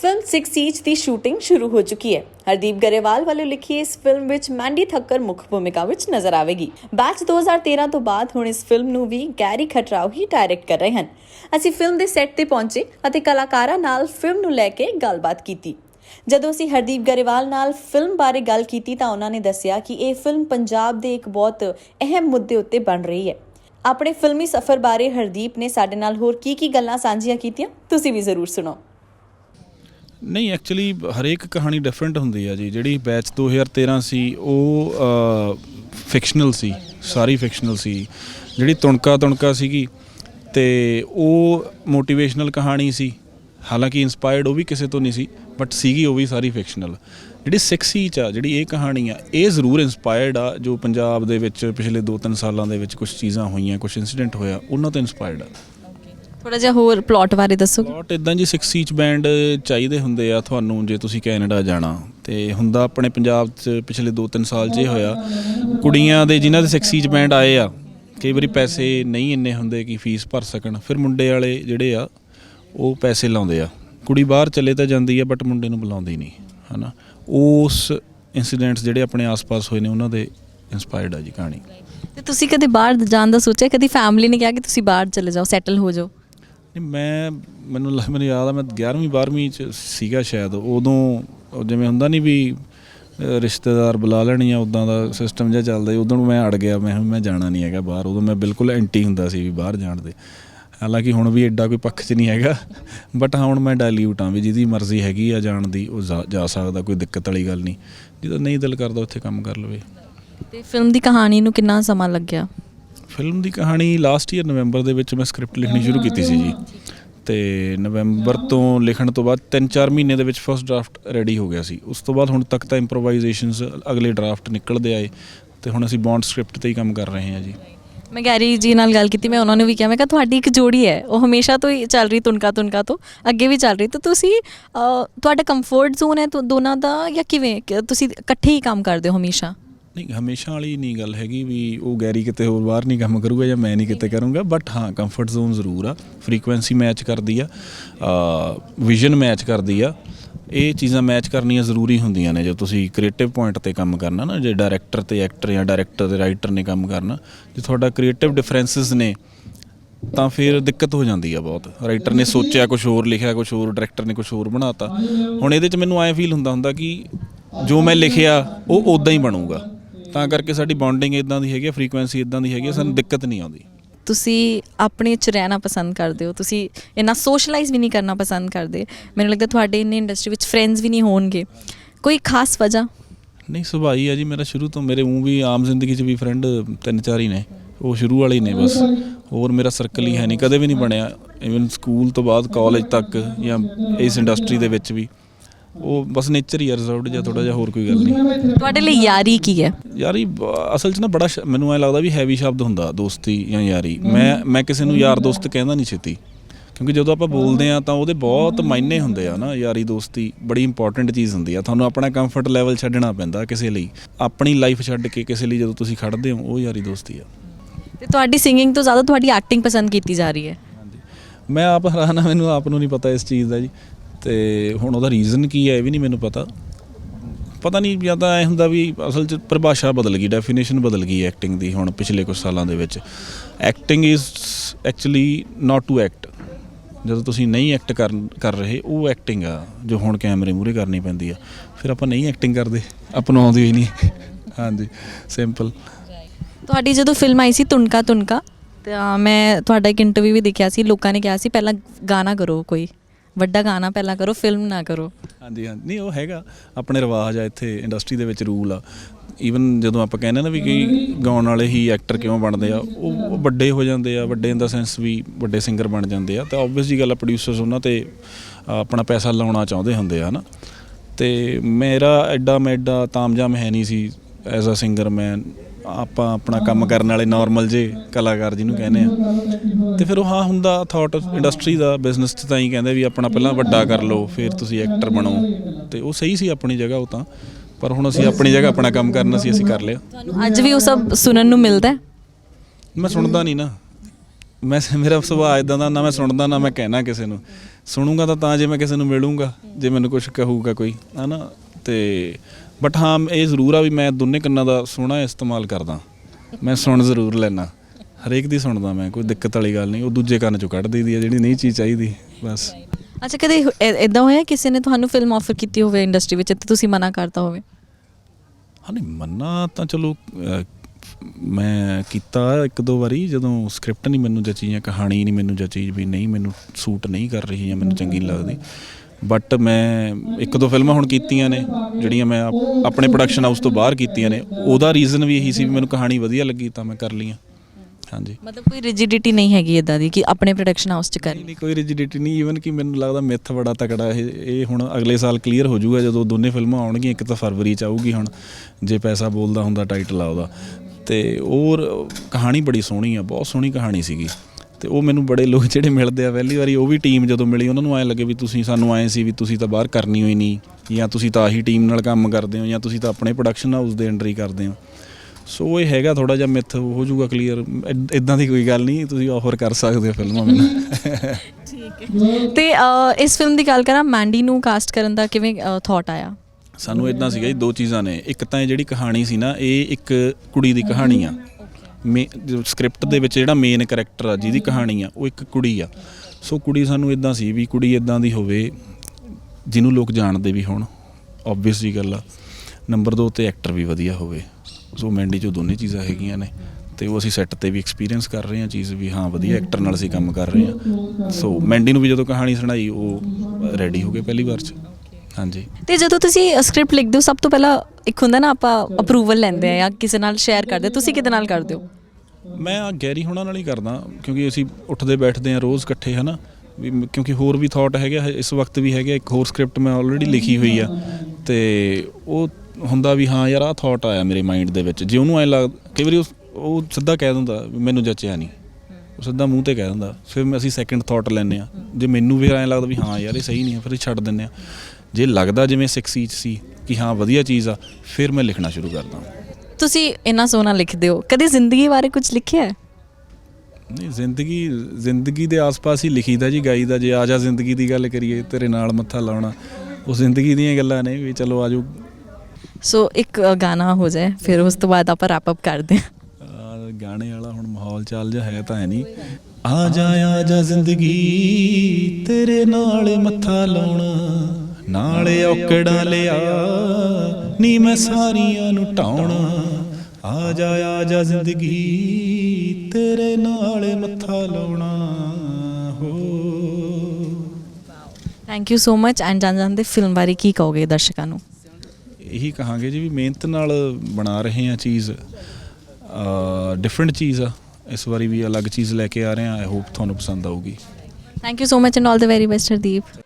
Film 6 ਸੀਚ ਦੀ shooting ਸ਼ੁਰੂ ਹੋ ਚੁੱਕੀ ਹੈ। ਹਰਦੀਪ ਗਰੇਵਾਲ ਵੱਲੋਂ ਲਿਖੀ ਇਸ ਫਿਲਮ ਵਿੱਚ ਮੈਂਡੀ ਥੱਕਰ ਮੁੱਖ ਭੂਮਿਕਾ ਵਿੱਚ ਨਜ਼ਰ ਆਵੇਗੀ। ਬੈਚ 2013 ਤੋਂ ਬਾਅਦ ਹੁਣ ਇਸ ਫਿਲਮ ਨੂੰ ਵੀ ਗੈਰੀ ਖਟਰਾਓ ਹੀ ਡਾਇਰੈਕਟ ਕਰ ਰਹੇ ਹਨ। ਅਸੀਂ ਫਿਲਮ ਦੇ ਸੈੱਟ ਤੇ ਪਹੁੰਚੇ ਅਤੇ ਕਲਾਕਾਰਾਂ ਨਾਲ ਫਿਲਮ ਨੂੰ ਲੈ ਕੇ ਗੱਲਬਾਤ ਕੀਤੀ। ਜਦੋਂ ਅਸੀਂ ਹਰਦੀਪ ਗਰੇਵਾਲ ਨਾਲ ਫਿਲਮ ਬਾਰੇ ਗੱਲ ਕੀਤੀ ਤਾਂ ਉਹਨਾਂ ਨੇ ਦੱਸਿਆ ਕਿ ਇਹ ਫਿਲਮ ਪੰਜਾਬ ਦੇ ਇੱਕ ਬਹੁਤ ਅਹਿਮ ਮੁੱਦੇ ਉੱਤੇ ਬਣ ਰਹੀ ਹੈ। ਆਪਣੇ ਫਿਲਮੀ ਸਫ਼ਰ ਬਾਰੇ ਹਰਦੀਪ ਨੇ ਸਾਡੇ ਨਾਲ ਹੋਰ ਕੀ ਕੀ ਗੱਲਾਂ ਸਾਂਝੀਆਂ ਕੀਤੀਆਂ, ਤੁਸੀਂ ਵੀ ਜ਼ਰੂਰ ਸੁਣੋ। ਨਹੀਂ ਐਕਚੁਅਲੀ ਹਰੇਕ ਕਹਾਣੀ ਡਿਫਰੈਂਟ ਹੁੰਦੀ ਆ ਜੀ। ਜਿਹੜੀ ਬੈਚ 2013 ਸੀ, ਉਹ ਫਿਕਸ਼ਨਲ ਸੀ, ਸਾਰੀ ਫਿਕਸ਼ਨਲ ਸੀ। ਜਿਹੜੀ ਤੁਣਕਾ ਤੁਣਕਾ ਸੀਗੀ, ਤੇ ਉਹ ਮੋਟੀਵੇਸ਼ਨਲ ਕਹਾਣੀ ਸੀ। ਹਾਲਾਂਕਿ ਇਨਸਪਾਇਰਡ ਉਹ ਵੀ ਕਿਸੇ ਤੋਂ ਨਹੀਂ ਸੀ ਬਟ ਸੀਗੀ ਉਹ ਵੀ ਸਾਰੀ ਫਿਕਸ਼ਨਲ ਜਿਹੜੀ 6 ਸੀਚ ਆ, ਜਿਹੜੀ ਇਹ ਕਹਾਣੀ ਆ, ਇਹ ਜ਼ਰੂਰ ਇਨਸਪਾਇਰਡ ਆ, ਜੋ ਪੰਜਾਬ ਦੇ ਵਿੱਚ ਪਿਛਲੇ 2-3 ਸਾਲਾਂ ਦੇ ਵਿੱਚ ਕੁਝ ਚੀਜ਼ਾਂ ਹੋਈਆਂ ਕੁਝ ਇਨਸੀਡੈਂਟ ਹੋਇਆ, ਉਹਨਾਂ ਤੋਂ ਇਨਸਪਾਇਰਡ ਆ। ਥੋੜਾ ਜਿਹਾ ਹੋਰ ਪਲਾਟ ਬਾਰੇ ਦੱਸੋ। ਪਲਾਟ ਇਦਾਂ ਜੀ 6 ਇੰਚ ਬੈਂਡ ਚਾਹੀਦੇ ਹੁੰਦੇ ਆ ਤੁਹਾਨੂੰ ਜੇ ਤੁਸੀਂ ਕੈਨੇਡਾ ਜਾਣਾ। ਤੇ ਹੁੰਦਾ ਆਪਣੇ ਪੰਜਾਬ 'ਚ ਪਿਛਲੇ 2-3 ਸਾਲ 'ਚ ਇਹ ਹੋਇਆ। ਕੁੜੀਆਂ ਦੇ ਜਿਨ੍ਹਾਂ ਦੇ 6 ਇੰਚ ਬੈਂਡ ਆਏ ਆ ਕਈ ਵਾਰੀ ਪੈਸੇ ਨਹੀਂ ਇੰਨੇ ਹੁੰਦੇ ਕਿ ਫੀਸ ਭਰ ਸਕਣ। ਫਿਰ ਮੁੰਡੇ ਵਾਲੇ ਜਿਹੜੇ ਆ ਉਹ ਪੈਸੇ ਲਾਉਂਦੇ ਆ। ਕੁੜੀ ਬਾਹਰ ਚਲੇ ਤਾਂ ਜਾਂਦੀ ਆ ਬਟ ਮੁੰਡੇ ਨੂੰ ਬੁਲਾਉਂਦੀ ਨਹੀਂ ਹਨਾ? ਉਸ ਇਨਸੀਡੈਂਟਸ ਜਿਹੜੇ ਆਪਣੇ ਆਸ-ਪਾਸ ਹੋਏ ਨੇ ਉਹਨਾਂ ਦੇ ਇਨਸਪਾਇਰਡ ਆ ਜੀ ਕਹਾਣੀ। ਤੇ ਤੁਸੀਂ ਕਦੇ ਬਾਹਰ ਜਾਣ ਦਾ ਸੋਚਿਆ? ਕਦੀ ਫੈਮਿਲੀ ਨੇ ਕਿਹਾ ਕਿ ਤੁਸੀਂ ਬਾਹਰ ਚਲੇ ਜਾਓ ਸੈਟਲ ਹੋ ਜਾਓ? ਮੈਂ ਮੈਨੂੰ ਲ- ਮੈਨੂੰ ਯਾਦ ਆ ਮੈਂ 11ਵੀਂ 12ਵੀਂ ਚ ਸੀਗਾ ਸ਼ਾਇਦ। ਉਦੋਂ ਉਹ ਜਿਵੇਂ ਹੁੰਦਾ ਨਹੀਂ ਵੀ ਅ, ਰਿਸ਼ਤੇਦਾਰ ਬੁਲਾ ਲੈਣੀ ਆ ਉਦਾਂ ਦਾ ਸਿਸਟਮ ਜਿਹਾ ਚੱਲਦਾ ਸੀ ਉਦੋਂ ਮੈਂ ਅੜ ਗਿਆ। ਮੈਂ ਕਿਹਾ ਮੈਂ ਜਾਣਾ ਨਹੀਂ ਹੈਗਾ ਬਾਹਰ। ਉਦੋਂ ਮੈਂ ਬਿਲਕੁਲ ਐਂਟੀ ਹੁੰਦਾ ਸੀ ਵੀ ਬਾਹਰ ਜਾਣ ਦੇ। ਹਾਲਾਂਕਿ ਹੁਣ ਵੀ ਐਡਾ ਕੋਈ ਪੱਖ 'ਚ ਨਹੀਂ ਹੈਗਾ। ਬਟ ਹੁਣ ਮੈਂ ਡਾਇਲਿਊਟ ਆ ਵੀ ਜਿਹਦੀ ਮਰਜ਼ੀ ਹੈਗੀ ਆ ਜਾਣ ਦੀ ਉਹ ਜਾ- ਜਾ ਸਕਦਾ ਕੋਈ ਦਿੱਕਤ ਵਾਲੀ ਗੱਲ ਨਹੀਂ ਜਿਹਦਾ ਨਹੀਂ ਦਿਲ ਕਰਦਾ ਉੱਥੇ ਕੰਮ ਕਰ ਲਵੇ। ਤੇ ਫਿਲਮ ਦੀ ਕਹਾਣੀ ਨੂੰ ਕਿੰਨਾ ਸਮਾਂ ਲੱਗਿਆ? ਫਿਲਮ ਦੀ ਕਹਾਣੀ ਲਾਸਟ ਈਅਰ ਨਵੰਬਰ ਦੇ ਵਿੱਚ ਮੈਂ ਸਕ੍ਰਿਪਟ ਲਿਖਣੀ ਸ਼ੁਰੂ ਕੀਤੀ ਸੀ ਜੀ। ਤੇ ਨਵੰਬਰ ਤੋਂ ਲਿਖਣ ਤੋਂ ਬਾਅਦ 3-4 ਮਹੀਨੇ ਦੇ ਵਿੱਚ ਫਸਟ ਡਰਾਫਟ ਰੈਡੀ ਹੋ ਗਿਆ ਸੀ। ਉਸ ਤੋਂ ਬਾਅਦ ਹੁਣ ਤੱਕ ਤਾਂ ਇੰਪਰੋਵਾਈਜ਼ੇਸ਼ਨਸ ਅਗਲੇ ਡਰਾਫਟ ਨਿਕਲਦੇ ਆਏ ਤੇ ਹੁਣ ਅਸੀਂ ਬੌਂਡ ਸਕ੍ਰਿਪਟ ਤੇ ਹੀ ਕੰਮ ਕਰ ਰਹੇ ਹਾਂ ਜੀ। ਮੈਂ ਗੈਰੀ ਜੀ ਨਾਲ ਗੱਲ ਕੀਤੀ, ਮੈਂ ਉਹਨਾਂ ਨੂੰ ਵੀ ਕਿਹਾ, ਮੈਂ ਕਿਹਾ ਤੁਹਾਡੀ ਇੱਕ ਜੋੜੀ ਹੈ, ਉਹ ਹਮੇਸ਼ਾ ਤੋਂ ਹੀ ਚੱਲ ਰਹੀ ਤੁਨਕਾ ਤੁਨਕਾ ਤੋਂ, ਅੱਗੇ ਵੀ ਚੱਲ ਰਹੀ। ਤਾਂ ਤੁਸੀਂ ਤੁਹਾਡਾ ਕੰਫਰਟ ਜ਼ੋਨ ਹੈ ਦੋਨਾਂ ਦਾ ਜਾਂ ਕਿਵੇਂ? ਤੁਸੀਂ ਇਕੱਠੇ ਹੀ ਕੰਮ ਕਰਦੇ ਹੋ ਹਮੇਸ਼ਾ? ਨਹੀਂ ਹਮੇਸ਼ਾ ਵਾਲੀ ਨਹੀਂ ਗੱਲ ਹੈਗੀ ਵੀ ਉਹ ਗੈਰੀ ਕਿਤੇ ਹੋਰ ਬਾਹਰ ਨਹੀਂ ਕੰਮ ਕਰੂਗਾ ਜਾਂ ਮੈਂ ਨਹੀਂ ਕਿਤੇ ਕਰੂੰਗਾ ਬਟ ਹਾਂ ਕੰਫਰਟ ਜ਼ੋਨ ਜ਼ਰੂਰ ਆ। ਫ੍ਰੀਕੁਐਂਸੀ ਮੈਚ ਕਰਦੀ ਆ। ਵਿਜ਼ਨ ਮੈਚ ਕਰਦੀ ਆ। ਇਹ ਚੀਜ਼ਾਂ ਮੈਚ ਕਰਨੀਆਂ ਜ਼ਰੂਰੀ ਹੁੰਦੀਆਂ ਨੇ ਜੇ ਤੁਸੀਂ ਕ੍ਰੀਏਟਿਵ ਪੁਆਇੰਟ ਤੇ ਕੰਮ ਕਰਨਾ ਨਾ ਜੇ ਡਾਇਰੈਕਟਰ ਤੇ ਐਕਟਰ ਜਾਂ ਡਾਇਰੈਕਟਰ ਤੇ ਰਾਈਟਰ ਨੇ ਕੰਮ ਕਰਨਾ ਜੇ ਤੁਹਾਡਾ ਕ੍ਰੀਏਟਿਵ ਡਿਫਰੈਂਸਸ ਨੇ ਤਾਂ ਫਿਰ ਦਿੱਕਤ ਹੋ ਜਾਂਦੀ ਆ ਬਹੁਤ। ਰਾਈਟਰ ਨੇ ਸੋਚਿਆ ਕੁਝ ਹੋਰ ਲਿਖਿਆ ਕੁਝ ਹੋਰ ਡਾਇਰੈਕਟਰ ਨੇ ਕੁਝ ਹੋਰ ਬਣਾਤਾ। ਹੁਣ ਇਹਦੇ 'ਚ ਮੈਨੂੰ ਐ ਫੀਲ ਹੁੰਦਾ ਹੁੰਦਾ ਕਿ ਜੋ ਮੈਂ ਲਿਖਿਆ ਉਹ ਉਦਾਂ ਹੀ ਬਣੂਗਾ। ਤਾਂ ਕਰਕੇ ਸਾਡੀ ਬੌਂਡਿੰਗ ਇਦਾਂ ਦੀ ਹੈਗੀ ਫ੍ਰੀਕੁਐਂਸੀ ਇਦਾਂ ਦੀ ਹੈਗੀ ਆ, ਸਾਨੂੰ ਦਿੱਕਤ ਨਹੀਂ ਆਉਂਦੀ। ਤੁਸੀਂ ਆਪਣੇ ਚ ਰਹਿਣਾ ਪਸੰਦ ਕਰਦੇ ਹੋ ਤੁਸੀਂ ਇੰਨਾ ਸੋਸ਼ਲਾਈਜ਼ ਵੀ ਨਹੀਂ ਕਰਨਾ ਪਸੰਦ ਕਰਦੇ। ਮੈਨੂੰ ਲੱਗਦਾ ਤੁਹਾਡੇ ਇੰਨੇ ਇੰਡਸਟਰੀ ਵਿੱਚ ਫਰੈਂਡਸ ਵੀ ਨਹੀਂ ਹੋਣਗੇ। ਕੋਈ ਖਾਸ ਵਜ੍ਹਾ? ਨਹੀਂ ਸੁਭਾਅ ਹੀ ਆ ਜੀ ਮੇਰਾ ਸ਼ੁਰੂ ਤੋਂ ਮੇਰੇ ਮੂੰਹ ਵੀ ਆਮ ਜ਼ਿੰਦਗੀ 'ਚ ਵੀ ਫਰੈਂਡ ਤਿੰਨ ਚਾਰ ਹੀ ਨੇ ਉਹ ਸ਼ੁਰੂ ਵਾਲੇ ਹੀ ਨੇ ਬਸ। ਹੋਰ ਮੇਰਾ ਸਰਕਲ ਹੀ ਹੈ ਨਹੀਂ ਕਦੇ ਵੀ ਨਹੀਂ ਬਣਿਆ ਇਵਨ ਸਕੂਲ ਤੋਂ ਬਾਅਦ ਕਾਲਜ ਤੱਕ ਜਾਂ ਇਸ ਇੰਡਸਟਰੀ ਦੇ ਵਿੱਚ ਵੀ। ਉਹ ਬਸ ਨੇਚਰ ਹੀ ਰਿਜ਼ਰਵਡ ਜਾਂ ਥੋੜਾ ਜਿਹਾ ਹੋਰ ਕੋਈ ਗੱਲ ਨਹੀਂ। ਤੁਹਾਡੇ ਲਈ ਯਾਰੀ ਕੀ ਹੈ? ਯਾਰੀ ਬ- ਅਸਲ 'ਚ ਨਾ ਬੜਾ ਸ਼- ਮੈਨੂੰ ਐ ਲੱਗਦਾ ਵੀ ਹੈਵੀ ਸ਼ਬਦ ਹੁੰਦਾ ਦੋਸਤੀ ਜਾਂ ਯਾਰੀ। ਮੈਂ ਮੈਂ ਕਿਸੇ ਨੂੰ ਯਾਰ ਦੋਸਤ ਕਹਿੰਦਾ ਨਹੀਂ ਛੇਤੀ। ਕਿਉਂਕਿ ਜਦੋਂ ਆਪਾਂ ਬੋਲਦੇ ਆ ਤਾਂ ਉਹਦੇ ਬਹੁਤ ਮਾਇਨੇ ਹੁੰਦੇ ਆ ਨਾ ਯਾਰੀ ਦੋਸਤੀ। ਬੜੀ ਇੰਪੋਰਟੈਂਟ ਚੀਜ਼ ਹੁੰਦੀ ਆ। ਤੁਹਾਨੂੰ ਆਪਣਾ ਕੰਫਰਟ ਲੈਵਲ ਛੱਡਣਾ ਪੈਂਦਾ ਕਿਸੇ ਲਈ। ਆਪਣੀ ਲਾਈਫ ਛੱਡ ਕੇ ਕਿਸੇ ਲਈ ਜਦੋਂ ਤੁਸੀਂ ਖੜਦੇ ਹੋ ਉਹ ਯਾਰੀ ਦੋਸਤੀ ਆ। ਤੇ ਤੁਹਾਡੀ ਸਿੰਗਿੰਗ ਤੋਂ ਜ਼ਿਆਦਾ ਤੁਹਾਡੀ ਐਕਟਿੰਗ ਪਸੰਦ ਕੀਤੀ ਜਾ ਰਹੀ ਹੈ। ਮੈਂ ਆਪ ਹੈਰਾਨ ਆ ਮੈਨੂੰ ਆਪ ਨੂੰ ਨਹੀਂ ਪਤਾ ਇਸ ਚੀਜ਼ ਦਾ ਜੀ। ਤੇ ਹੁਣ ਉਹਦਾ ਰੀਜ਼ਨ ਕੀ ਹੈ, ਇਹ ਵੀ ਨਹੀਂ ਮੈਨੂੰ ਪਤਾ। ਪਤਾ ਨਹੀਂ, ਜਾਂ ਤਾਂ ਐ ਹੁੰਦਾ ਵੀ ਅਸਲ 'ਚ ਪਰਿਭਾਸ਼ਾ ਬਦਲ ਗਈ ਡੈਫੀਨੇਸ਼ਨ ਬਦਲ ਗਈ ਐਕਟਿੰਗ ਦੀ ਹੁਣ ਪਿਛਲੇ ਕੁਝ ਸਾਲਾਂ ਦੇ ਵਿੱਚ। Acting is actually not to act ਜਦੋਂ ਤੁਸੀਂ ਨਹੀਂ ਐਕਟ ਕਰ ਕਰ ਰਹੇ, ਉਹ ਐਕਟਿੰਗ ਆ, ਜੋ ਹੁਣ ਕੈਮਰੇ ਮੂਹਰੇ ਕਰਨੀ ਪੈਂਦੀ ਆ। ਫਿਰ ਆਪਾਂ ਨਹੀਂ ਐਕਟਿੰਗ ਕਰਦੇ, ਆਪਾਂ ਨੂੰ ਆਉਂਦੀ ਹੀ ਨਹੀਂ। ਹਾਂਜੀ ਸਿੰਪਲ ਤੁਹਾਡੀ ਜਦੋਂ ਫਿਲਮ ਆਈ ਸੀ ਤੁਨਕਾ ਤੁਣਕਾ ਤਾਂ ਮੈਂ ਤੁਹਾਡਾ ਇੱਕ ਇੰਟਰਵਿਊ ਵੀ ਦੇਖਿਆ ਸੀ, ਲੋਕਾਂ ਨੇ ਕਿਹਾ ਸੀ, ਪਹਿਲਾਂ ਗਾਣਾ ਕਰੋ ਕੋਈ। ਵੱਡਾ ਗਾਣਾ ਪਹਿਲਾਂ ਕਰੋ ਫਿਲਮ ਨਾ ਕਰੋ। ਹਾਂਜੀ ਹਾਂਜੀ। ਨਹੀਂ, ਉਹ ਹੈਗਾ। ਆਪਣੇ ਰਿਵਾਜ ਆ, ਇੱਥੇ ਇੰਡਸਟਰੀ ਦੇ ਵਿੱਚ ਰੂਲ ਆ। ਈਵਨ ਜਦੋਂ ਆਪਾਂ ਕਹਿੰਦੇ ਨਾ ਵੀ ਕਿ ਗਾਉਣ ਵਾਲੇ ਹੀ ਐਕਟਰ ਕਿਉਂ ਬਣਦੇ ਆ, ਉਹ ਉਹ ਵੱਡੇ ਹੋ ਜਾਂਦੇ ਆ, ਵੱਡੇ ਇਨ ਦਾ ਸੈਂਸ ਵੀ ਵੱਡੇ ਸਿੰਗਰ ਬਣ ਜਾਂਦੇ ਆ। ਤਾਂ ਆਬਵੀਅਸ ਗੱਲ ਆ ਪ੍ਰੋਡਿਊਸਰਸ ਉਹਨਾਂ ਤੇ ਆਪਣਾ ਪੈਸਾ ਲਾਉਣਾ ਚਾਹੁੰਦੇ ਹੁੰਦੇ ਆ ਨਾ ਤੇ ਮੇਰਾ ਐਡਾ ਮੈਂ ਐਡਾ ਤਾਮਜਾਮ ਹੈ ਨਹੀਂ ਸੀ ਐਜ਼ ਅ ਸਿੰਗਰ ਮੈਂ ਆਪਾਂ ਆਪਣਾ ਕੰਮ ਕਰਨ ਵਾਲੇ ਨਾਰਮਲ ਜੇ ਕਲਾਕਾਰ ਜਿਹਨੂੰ ਕਹਿੰਦੇ ਆ। ਤੇ ਫਿਰ ਉਹ ਹਾਂ ਹੁੰਦਾ ਥਾਟ ਇੰਡਸਟਰੀ ਦਾ ਬਿਜ਼ਨਸ 'ਚ ਤਾਂ ਹੀ ਕਹਿੰਦੇ ਵੀ ਆਪਣਾ ਪਹਿਲਾਂ ਵੱਡਾ ਕਰ ਲਓ ਫਿਰ ਤੁਸੀਂ ਐਕਟਰ ਬਣੋ। ਤੇ ਉਹ ਸਹੀ ਸੀ ਆਪਣੀ ਜਗ੍ਹਾ ਉਹ ਤਾਂ ਪਰ ਹੁਣ ਅਸੀਂ ਆਪਣੀ ਜਗ੍ਹਾ ਆਪਣਾ ਕੰਮ ਕਰਨਾ ਸੀ ਅਸੀਂ ਕਰ ਲਿਆ। ਤੁਹਾਨੂੰ ਅੱਜ ਵੀ ਉਹ ਸਭ ਸੁਣਨ ਨੂੰ ਮਿਲਦਾ ਹੈ? ਮੈਂ ਸੁਣਦਾ ਨਹੀਂ ਨਾ। ਮੈਂ ਮੇਰਾ ਸੁਭਾਅ ਇਦਾਂ ਦਾ ਨਾ ਮੈਂ ਸੁਣਦਾ ਨਾ ਮੈਂ ਕਹਿਣਾ ਕਿਸੇ ਨੂੰ। ਸੁਣੂਗਾ ਤਾਂ ਤਾਂ ਜੇ ਮੈਂ ਕਿਸੇ ਨੂੰ ਮਿਲੂੰਗਾ ਜੇ ਮੈਨੂੰ ਕੁਝ ਕਹੂਗਾ ਕੋਈ ਹਨਾ? ਤੇ ਬਟ ਹਾਂ ਇਹ ਜ਼ਰੂਰ ਆ ਵੀ ਮੈਂ ਦੋਨੇ ਕੰਨਾਂ ਦਾ ਸੋਹਣਾ ਇਸਤੇਮਾਲ ਕਰਦਾ। ਮੈਂ ਸੁਣ ਜ਼ਰੂਰ ਲੈਣਾ ਹਰੇਕ ਦੀ ਸੁਣਦਾ ਮੈਂ ਕੋਈ ਦਿੱਕਤ ਵਾਲੀ ਗੱਲ ਨਹੀਂ ਉਹ ਦੂਜੇ ਕੰਨ ਚੋਂ ਕੱਢ ਦਈਦੀ ਆ ਜਿਹੜੀ ਨਹੀਂ ਚੀਜ਼ ਚਾਹੀਦੀ ਬਸ। ਅੱਛਾ ਕਦੇ ਇਦਾਂ ਹੋਇਆ ਕਿਸੇ ਨੇ ਤੁਹਾਨੂੰ ਫਿਲਮ ਆਫਰ ਕੀਤੀ ਹੋਵੇ ਇੰਡਸਟਰੀ ਵਿੱਚ ਤੇ ਤੁਸੀਂ ਮਨਾ ਕਰਤਾ ਹੋਵੇ? ਹਾਂ ਨਹੀਂ ਮੰਨਾ ਤਾਂ ਚਲੋ ਮੈਂ ਕੀਤਾ ਇੱਕ ਦੋ ਵਾਰੀ ਜਦੋਂ ਸਕ੍ਰਿਪਟ ਨਹੀਂ ਮੈਨੂੰ ਜਚੀ ਜਾਂ ਕਹਾਣੀ ਨਹੀਂ ਮੈਨੂੰ ਜਚੀ ਵੀ ਨਹੀਂ ਮੈਨੂੰ ਸੂਟ ਨਹੀਂ ਕਰ ਰਹੀ ਜਾਂ ਮੈਨੂੰ ਚੰਗੀ ਨਹੀਂ ਲੱਗਦੀ। ਬਟ ਮੈਂ ਇੱਕ ਦੋ ਫਿਲਮਾਂ ਹੁਣ ਕੀਤੀਆਂ ਨੇ ਜਿਹੜੀਆਂ ਮੈਂ ਆਪ- ਆਪਣੇ ਪ੍ਰੋਡਕਸ਼ਨ ਹਾਊਸ ਤੋਂ ਬਾਹਰ ਕੀਤੀਆਂ ਨੇ। ਉਹਦਾ ਰੀਜ਼ਨ ਵੀ ਇਹੀ ਸੀ ਵੀ ਮੈਨੂੰ ਕਹਾਣੀ ਵਧੀਆ ਲੱਗੀ ਤਾਂ ਮੈਂ ਕਰ ਲਈਆਂ। ਹਾਂਜੀ। ਮਤਲਬ ਕੋਈ ਰਿਜਿਡਿਟੀ ਨਹੀਂ ਹੈਗੀ ਇਦਾਂ ਦੀ ਕਿ ਆਪਣੇ ਪ੍ਰੋਡਕਸ਼ਨ ਹਾਊਸ 'ਚ ਨਹੀਂ ਕਰੀ ਨਹੀਂ ਕੋਈ ਰਿਜਿਡਿਟੀ ਨਹੀਂ ਈਵਨ ਕਿ ਮੈਨੂੰ ਲੱਗਦਾ ਮਿੱਥ ਬੜਾ ਤਕੜਾ ਇਹ ਇਹ ਹੁਣ ਅਗਲੇ ਸਾਲ ਕਲੀਅਰ ਹੋ ਜਾਊਗਾ ਜਦੋਂ ਦੋਨੇ ਫਿਲਮਾਂ ਆਉਣਗੀਆਂ ਇੱਕ ਤਾਂ ਫਰਵਰੀ ਚ ਆਊਗੀ ਹੁਣ ਜੇ ਪੈਸਾ ਬੋਲਦਾ ਹੁੰਦਾ ਟਾਈਟਲ ਆ ਉਹਦਾ। ਤੇ ਔਰ ਕਹਾਣੀ ਬੜੀ ਸੋਹਣੀ ਆ ਬਹੁਤ ਸੋਹਣੀ ਕਹਾਣੀ ਸੀਗੀ। ਤੇ ਉਹ ਮੈਨੂੰ ਬੜੇ ਲੋਕ ਜਿਹੜੇ ਮਿਲਦੇ ਆ ਪਹਿਲੀ ਵਾਰੀ ਉਹ ਵੀ ਟੀਮ ਜਦੋਂ ਮਿਲੀ ਉਹਨਾਂ ਨੂੰ ਐਂ ਲੱਗੇ ਵੀ ਤੁਸੀਂ ਸਾਨੂੰ ਆਏ ਸੀ ਵੀ ਤੁਸੀਂ ਤਾਂ ਬਾਹਰ ਕਰਨੀ ਹੋਈ ਨਹੀਂ ਜਾਂ ਤੁਸੀਂ ਤਾਂ ਆਹੀ ਟੀਮ ਨਾਲ ਕੰਮ ਕਰਦੇ ਹੋ ਜਾਂ ਤੁਸੀਂ ਤਾਂ ਆਪਣੇ ਪ੍ਰੋਡਕਸ਼ਨ ਹਾਊਸ ਦੇ ਅੰਡਰ ਹੀ ਕਰਦੇ ਹੋ। ਸੋ ਇਹ ਹੈਗਾ ਥੋੜਾ ਜਿਹਾ ਮਿੱਥ ਹੋ ਜਾਊਗਾ ਕਲੀਅਰ ਇਦਾਂ ਦੀ ਕੋਈ ਗੱਲ ਨਹੀਂ ਤੁਸੀਂ ਆਫਰ ਕਰ ਸਕਦੇ ਹੋ ਫਿਲਮਾਂ ਮੈਨੂੰ। ਤੇ ਅ, ਇਸ ਫਿਲਮ ਦੀ ਗੱਲ ਕਰਾਂ ਮੈਂਡੀ ਨੂੰ ਕਾਸਟ ਕਰਨ ਦਾ ਕਿਵੇਂ ਥਾਟ ਆਇਆ? ਸਾਨੂੰ ਇਦਾਂ ਸੀਗਾ ਜੀ ਦੋ ਚੀਜ਼ਾਂ ਨੇ। ਇੱਕ ਤਾਂ ਇਹ ਜਿਹੜੀ ਕਹਾਣੀ ਸੀ ਨਾ ਇਹ ਇੱਕ ਕੁੜੀ ਦੀ ਕਹਾਣੀ ਆ। ਸਕ੍ਰਿਪਟ ਦੇ ਵਿੱਚ ਜਿਹੜਾ ਮੇਨ ਕੈਰੈਕਟਰ ਆ, ਜਿਹਦੀ ਕਹਾਣੀ ਆ, ਉਹ ਇੱਕ ਕੁੜੀ ਆ। ਸੋ ਕੁੜੀ ਸਾਨੂੰ ਇਦਾਂ ਸੀ ਵੀ ਕੁੜੀ ਇਦਾਂ ਦੀ ਹੋਵੇ, ਜਿਹਨੂੰ ਲੋਕ ਜਾਣਦੇ ਵੀ ਹੋਣ ਆਬਵੀਅਸ ਜੀ ਗੱਲ ਆ। ਨੰਬਰ 2 ਤੇ ਐਕਟਰ ਵੀ ਵਧੀਆ ਹੋਵੇ। ਸੋ ਮੈਂਡੀ ਚੋਂ ਦੋਨੇ ਚੀਜ਼ਾਂ ਹੈਗੀਆਂ ਨੇ, ਤੇ ਉਹ ਅਸੀਂ ਸੈੱਟ ਤੇ ਵੀ ਐਕਸਪੀਰੀਅੰਸ ਕਰ ਰਹੇ ਹਾਂ ਚੀਜ਼ ਵੀ, ਹਾਂ ਵਧੀਆ ਐਕਟਰ ਨਾਲ ਅਸੀਂ ਕੰਮ ਕਰ ਰਹੇ ਹਾਂ। ਸੋ ਮੈਂਡੀ ਨੂੰ ਵੀ ਜਦੋਂ ਕਹਾਣੀ ਸੁਣਾਈ, ਉਹ ਰੈਡੀ ਹੋ ਗਏ ਪਹਿਲੀ ਵਾਰ ਚ। ਹਾਂਜੀ। ਤੇ ਜਦੋਂ ਤੁਸੀਂ ਸਕ੍ਰਿਪਟ ਲਿਖਦੇ ਹੋ, ਸਭ ਤੋਂ ਪਹਿਲਾਂ ਇੱਕ ਹੁੰਦਾ ਨਾ ਆਪਾਂ ਅਪਰੂਵਲ ਲੈਂਦੇ ਆ ਜਾਂ ਕਿਸੇ ਨਾਲ ਸ਼ੇਅਰ ਕਰਦੇ ਤੁਸੀਂ ਕਿਹਦੇ ਨਾਲ ਕਰਦੇ ਹੋ? ਮੈਂ ਆ ਗੈਰੀ ਹੋਣਾ ਨਾਲ ਹੀ ਕਰਦਾ ਕਿਉਂਕਿ ਅਸੀਂ ਉੱਠਦੇ ਬੈਠਦੇ ਆ ਰੋਜ਼ ਇਕੱਠੇ ਹਨਾ? ਵੀ ਕਿਉਂਕਿ ਹੋਰ ਵੀ ਥਾਟ ਹੈਗੇ ਆ, ਇਸ ਵਕਤ ਵੀ ਹੈਗੇ ਆ, ਇੱਕ ਹੋਰ ਸਕ੍ਰਿਪਟ ਮੈਂ ਆਲਰੇਡੀ ਲਿਖੀ ਹੋਈ ਆ। ਤੇ ਉਹ ਹੁੰਦਾ ਵੀ ਹਾਂ ਯਾਰ ਆਹ ਥਾਟ ਆਇਆ ਮੇਰੇ ਮਾਈਂਡ ਦੇ ਵਿੱਚ। ਜੇ ਉਹਨੂੰ ਐ ਲੱਗ ਕਈ ਵਾਰੀ ਉਹ ਸਿੱਧਾ ਕਹਿ ਦਿੰਦਾ ਵੀ ਮੈਨੂੰ ਜੱਚਿਆ ਨਹੀਂ ਉਹ ਸਿੱਧਾ ਮੂੰਹ ਤੇ ਕਹਿ ਦਿੰਦਾ। ਫਿਰ ਮੈਂ- ਅਸੀਂ ਸੈਕੰਡ ਥਾਟ ਲੈਂਦੇ ਆ ਜੇ ਮੈਨੂੰ ਵੀ ਐਂ ਲੱਗਦਾ ਵੀ ਹਾਂ ਯਾਰ ਇਹ ਸਹੀ ਨਹੀਂ ਹੈ ਫਿਰ ਛੱਡ ਦਿੰਦੇ ਆ ਜੇ ਲੱਗਦਾ ਜਿਵੇਂ 6 ਚ ਸੀ ਕਿ ਹਾਂ ਵਧੀਆ ਚੀਜ਼ ਆ ਫਿਰ ਮੈਂ ਲਿਖਣਾ ਸ਼ੁਰੂ ਕਰਦਾ ਤੁਸੀਂ ਇੰਨਾ ਸੋਹਣਾ ਲਿਖਦੇ ਹੋ। ਕਦੇ ਜ਼ਿੰਦਗੀ ਬਾਰੇ ਕੁਝ ਲਿਖਿਆ ਹੈ? ਨਹੀਂ ਜ਼ਿੰਦਗੀ ਜ਼ਿੰਦਗੀ ਦੇ ਆਸ-ਪਾਸ ਹੀ ਲਿਖੀਦਾ ਜੀ ਗਾਈਦਾ ਜੇ ਆ ਜਾ ਜ਼ਿੰਦਗੀ ਦੀ ਗੱਲ ਕਰੀਏ ਤੇਰੇ ਨਾਲ ਮੱਥਾ ਲਾਉਣਾ ਉਹ ਜ਼ਿੰਦਗੀ ਦੀਆਂ ਗੱਲਾਂ ਨੇ ਵੀ ਚਲੋ ਆਜੋ। ਸੋ ਇੱਕ ਗਾਣਾ ਹੋ ਜਾਏ ਫਿਰ ਉਸ ਤੋਂ ਬਾਅਦ ਆਪਾਂ ਰੈਪ ਅਪ ਕਰਦੇ ਹਾਂ। ਗਾਣੇ ਵਾਲਾ ਹੁਣ ਮਾਹੌਲ ਚੱਲ ਜਾ ਹੈ ਤਾਂ ਹੈ ਨਹੀਂ। ਆ ਜਾ ਆ ਜਾ ਜ਼ਿੰਦਗੀ ਤੇਰੇ ਨਾਲ ਮੱਥਾ ਲਾਉਣਾ ਨਾਲ ਔਕੜਾਂ ਲਿਆ ਨੀ ਮੈਂ ਸਾਰੀਆਂ ਨੂੰ ਢਾਉਣਾ ਆ ਜਾ ਆ ਜਾ ਜ਼ਿੰਦਗੀ ਤੇਰੇ ਨਾਲ ਮੱਥਾ ਲਾਉਣਾ ਹੋ। Thank you so much and ਜਾਨ ਜਾਨ ਦੇ ਫਿਲਮ ਬਾਰੇ ਕੀ ਕਹੋਗੇ ਦਰਸ਼ਕਾਂ ਨੂੰ? ਇਹੀ ਕਹਾਂਗੇ ਜੀ ਵੀ ਮਿਹਨਤ ਨਾਲ ਬਣਾ ਰਹੇ ਆ ਚੀਜ਼। ਡਿਫਰੈਂਟ ਚੀਜ਼ ਆ। ਇਸ ਵਾਰੀ ਵੀ ਅਲੱਗ ਚੀਜ਼ ਲੈ ਕੇ ਆ ਰਹੇ ਆ ਆਈ ਹੋਪ ਤੁਹਾਨੂੰ ਪਸੰਦ ਆਊਗੀ। Thank you so much and all the very best Hardeep.